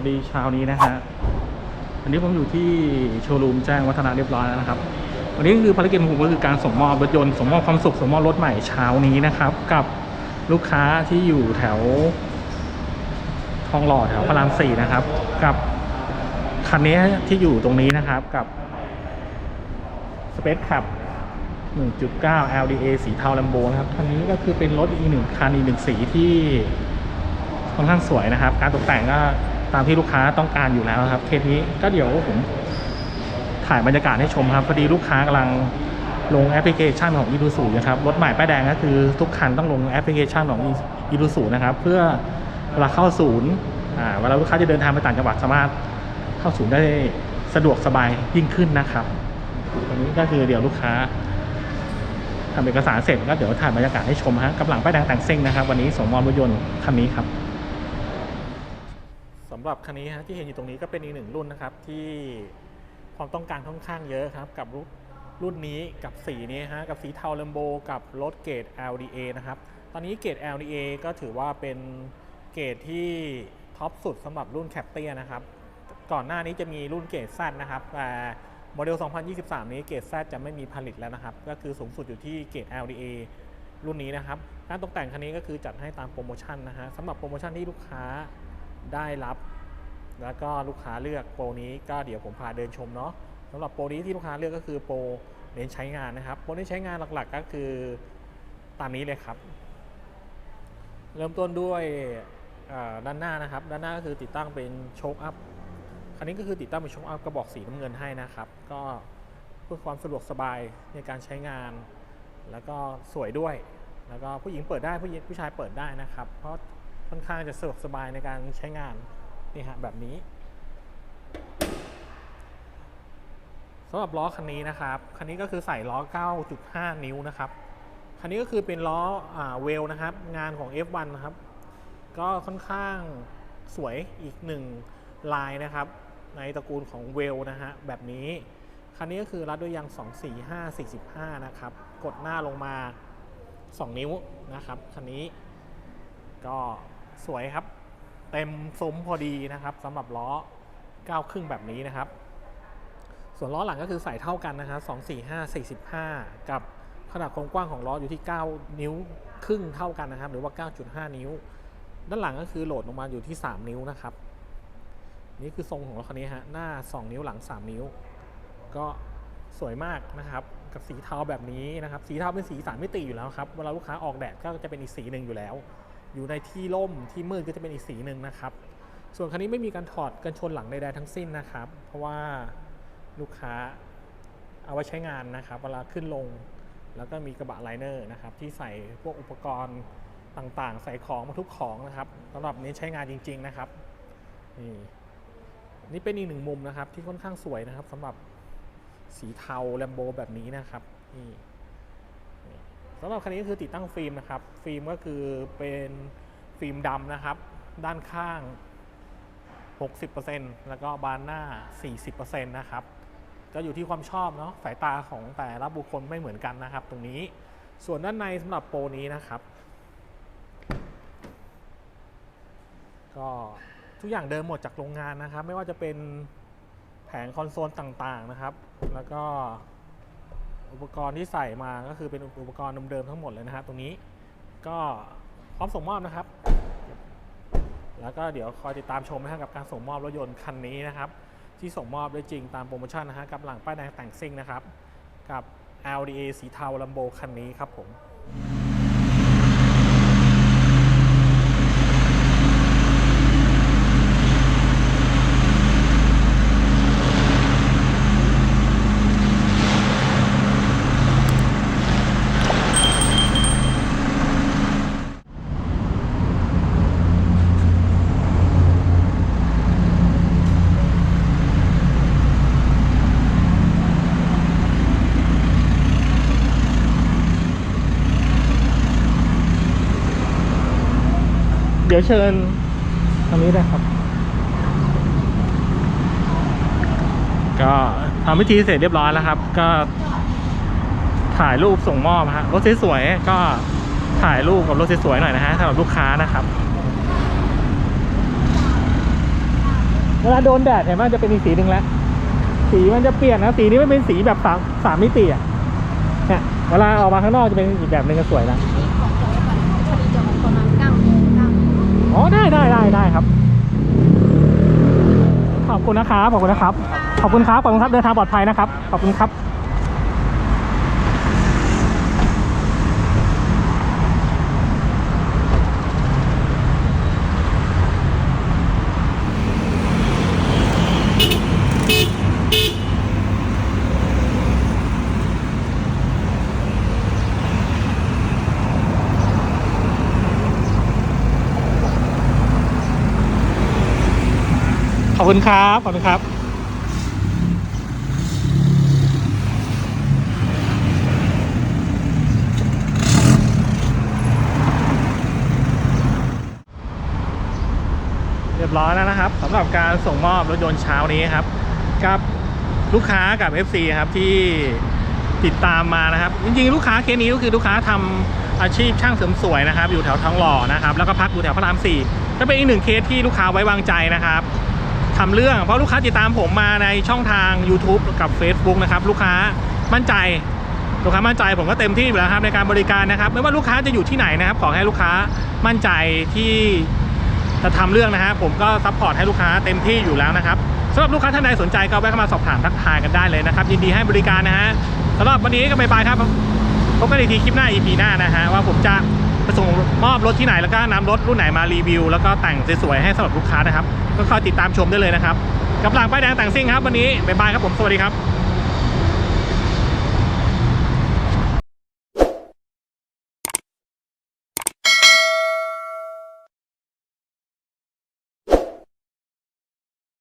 วัสดีเช้านี้นะฮะวันนี้ผมอยู่ที่โชว์รูมแจ้งวัฒนะเรียบร้อยแล้วนะครับ วันนี้คือภารกิจของผมก็คือการส่งมอบรถยนต์ส่งมอบความสุขส่งมอบรถใหม่เช้านี้นะครับ กับลูกค้าที่อยู่แถว ทองหล่อแถวพระรามสี่นะครับ กับคันนี้ที่อยู่ตรงนี้นะครับกับ Space Club 1.9 LDA สีเทาลัมโบนะครับคันนี้ก็คือเป็นรถอีกหนึ่งคันอีกหนึ่งสีที่ค่อนข้างสวยนะครับ การตกแต่งก็ ตามที่ลูกค้าต้องการอยู่แล้วครับเคสนี้ก็เดี๋ยวผมถ่ายบรรยากาศให้ชมครับพอดีลูกค้ากำลังลงแอปพลิเคชันของ i ี u ูนะครับรถใหม่ป้ายแดงก็คือทุกคันต้องลงแอปพลิเคชันของ i ี u ูนะครับ เพื่อเวลาเข้าศูนย์เวลาลูกค้าจะเดินทางไปต่างจังหวัดสามารถเข้าศูนย์ได้สะดวกสบายยิ่งขึ้นนะครับวันนี้ก็คือเดี๋ยวลูกค้าทำเอกสารเสร็จก็เดี๋ยวถ่ายบรรยากาศให้ชมฮะกับหลังป้ายแดงแต่งซิ่งนะครับ วันนี้ส่งมอบรถยนต์คันนี้ครับำหรับคันนี้ฮะที่เห็นอยู่ตรงนี้ก็เป็นอีกหนึ่งรุ่นนะครับที่ความต้องการค่อนข้างเยอะครับกับรุ่นรุ่นนี้กับสีนี้ฮะกับสีเทาเลมโบกับรถเกรด LDA นะครับตอนนี้เกรด LDA ก็ถือว่าเป็นเกรดที่ท็อปสุดสำหรับรุ่นแคปเตียนะครับก่อนหน้านี้จะมีรุ่นเกรด Z นะครับแต่โมเดล 2023 นี้เกรด Z จะไม่มีผลิตแล้วนะครับ ก็คือสูงสุดอยู่ที่เกรด LDA รุ่นนี้นะครับการตกแต่งคันนี้ก็คือจัดให้ตามโปรโมชั่นนะฮะสำหรับโปรโมชั่นที่ลูกค้า ได้รับ แล้วก็ลูกค้าเลือกโปรนี้ก็เดี๋ยวผมพาเดินชมเนาะสำหรับโปรนี้ที่ลูกค้าเลือกก็คือโปรเน้นใช้งานนะครับโปรเน้นใช้งานหลักๆ ก็คือตามนี้เลยครับ เริ่มต้นด้วยด้านหน้านะครับ ด้านหน้าก็คือติดตั้งเป็นโชคอัพคันนี้ก็คือติดตั้งเป็นโชคอัพกระบอกสีน้ำเงินให้นะครับ ก็เพื่อความสะดวกสบายในการใช้งาน แล้วก็สวยด้วย แล้วก็ผู้หญิงเปิดได้ผู้หญิงผู้ชายเปิดได้นะครับ เพราะ ค่อนข้างจะสะดวกสบายในการใช้งานนี่ฮะแบบนี้สำหรับล้อคันนี้นะครับ คันนี้ก็คือใส่ล้อ 9.5 นิ้วนะครับ คันนี้ก็คือเป็นล้ออเวลนะครับ งานของ F1 นะครับ ก็ค่อนข้างสวยอีกหนึ่งลายนะครับ ในตระกูลของเวลนะฮะแบบนี้ คันนี้ก็คือรัดด้วยยาง 245 45 นะครับ กดหน้าลงมา 2 นิ้วนะครับ คันนี้ก็ สวยครับ เต็มซุ้มพอดีนะครับสำหรับล้อ9ครึ่งแบบนี้นะครับ ส่วนล้อหลังก็คือใส่เท่ากันนะครับ245 45กับขนาดความกว้างของล้ออยู่ที่ 9 นิ้วครึ่งเท่ากันนะครับ หรือว่า 9.5 นิ้ว ด้านหลังก็คือโหลดลงมาอยู่ที่ 3 นิ้วนะครับ นี่คือทรงของรถคันนี้ฮะหน้า 2 นิ้วหลัง 3 นิ้ว ก็สวยมากนะครับ กับสีเทาแบบนี้นะครับ สีเทาเป็นสีสามมิติอยู่แล้วครับเวลาลูกค้าออกแดดก็จะเป็นอีกสีหนึ่งอยู่แล้ว อยู่ในที่ร่มที่มืดก็จะเป็นอีกสีหนึ่งนะครับ ส่วนคันนี้ไม่มีการถอดกันชนหลังใดๆทั้งสิ้นนะครับ เพราะว่าลูกค้าเอาไว้ใช้งานนะครับ เวลาขึ้นลง แล้วก็มีกระบะไลเนอร์นะครับที่ใส่พวกอุปกรณ์ต่างๆ ใส่ของมาทุกของนะครับสำหรับเน้ใช้งานจริง ๆนะครับนี่นี่เป็นอีกหนึ่งมุมนะครับที่ค่อนข้างสวยนะครับสำหรับสีเทาแลมโบแบบนี้นะครับนี่ สำหรับคันนี้ก็คือติดตั้งฟิล์มนะครับ ฟิล์มก็คือเป็นฟิล์มดำนะครับ ด้านข้าง 60%แล้วก็บานหน้า 40%นะครับก็อยู่ที่ความชอบเนาะสายตาของแต่ละบุคคลไม่เหมือนกันนะครับ ตรงนี้ส่วนด้านในสำหรับโปรนี้นะครับ ก็ทุกอย่างเดิมหมดจากโรงงานนะครับ ไม่ว่าจะเป็นแผงคอนโซลต่างๆนะครับ แล้วก็ อุปกรณ์ที่ใส่มาก็คือเป็นอุปกรณ์เดิมๆทั้งหมดเลยนะครับตรงนี้ก็พร้อมส่งมอบนะครับ แล้วก็เดี๋ยวคอยติดตามชมนะครับกับการส่งมอบรถยนต์คันนี้นะครับ ที่ส่งมอบได้จริงตามโปรโมชั่นนะฮะกับหลังป้ายแดงแต่งซิ่งนะครับ กับ LDA สีเทาลัมโบคันนี้ครับผม เดี๋ยวเชิญตรงนี้ได้ครับ ก็ทำพิธีเสร็จเรียบร้อยแล้วครับ ก็ถ่ายรูปส่งมอบฮะรถสวยๆก็ถ่ายรูปกับรถสวยๆหน่อยนะฮะสำหรับลูกค้านะครับเวลาโดนแดดเห็นไหมมันจะเป็นอีกสีหนึ่งแล้ว สีมันจะเปลี่ยนนะสีนี้มันเป็นสีแบบสามสามมิติอะเนี่ยเวลาออกมาข้างนอกจะเป็นอีกแบบหนึ่งก็สวยนะ ครับ ขอบคุณนะครับ ขอบคุณนะครับ ขอบคุณครับ ขอบคุณครับ เดินทางปลอดภัยนะครับ ขอบคุณครับ ข อบคุณครับ ขอบคุณครับ เรียบร้อยแล้วนะครับสำหรับการส่งมอบรถยนต์เช้านี้ครับ กับลูกค้ากับ FC ครับที่ติดตามมานะครับ จริงๆ ลูกค้าเคสนี้ก็คือลูกค้าทำอาชีพช่างเสริมสวยนะครับ อยู่แถวทองหล่อนะครับ แล้วก็พักอยู่แถวพระรามสี่ก็เป็นอีกหนึ่งเคสที่ลูกค้าไว้วางใจนะครับ ทำเรื่อง เพราะลูกค้าติดตามผมมาในช่องทาง YouTube กับ Facebook นะครับลูกค้ามั่นใจลูกค้ามั่นใจผมก็เต็มที่อยู่แล้วครับในการบริการนะครับไม่ว่าลูกค้าจะอยู่ที่ไหนนะครับขอให้ลูกค้ามั่นใจที่จะทำเรื่องนะฮะผมก็ซัพพอร์ตให้ลูกค้าเต็มที่อยู่แล้วนะครับสำหรับลูกค้าท่านใดสนใจก็แวะเข้ามาสอบถามทักทายกันได้เลยนะครับยินดีให้บริการนะฮะสำหรับวันนี้ก็บายบายครับพบกันอีกทีคลิปหน้า EP หน้านะฮะว่าผมจะ ประสงค์มอบรถที่ไหนแล้วก็นำรถรุ่นไหนมารีวิว แล้วก็แต่งสวยๆให้สำหรับลูกค้านะครับ ก็คอยติดตามชมได้เลยนะครับกับหลังป้ายแดงแต่งซิ่งครับวันนี้บายบายครับผมสวัสดีครับ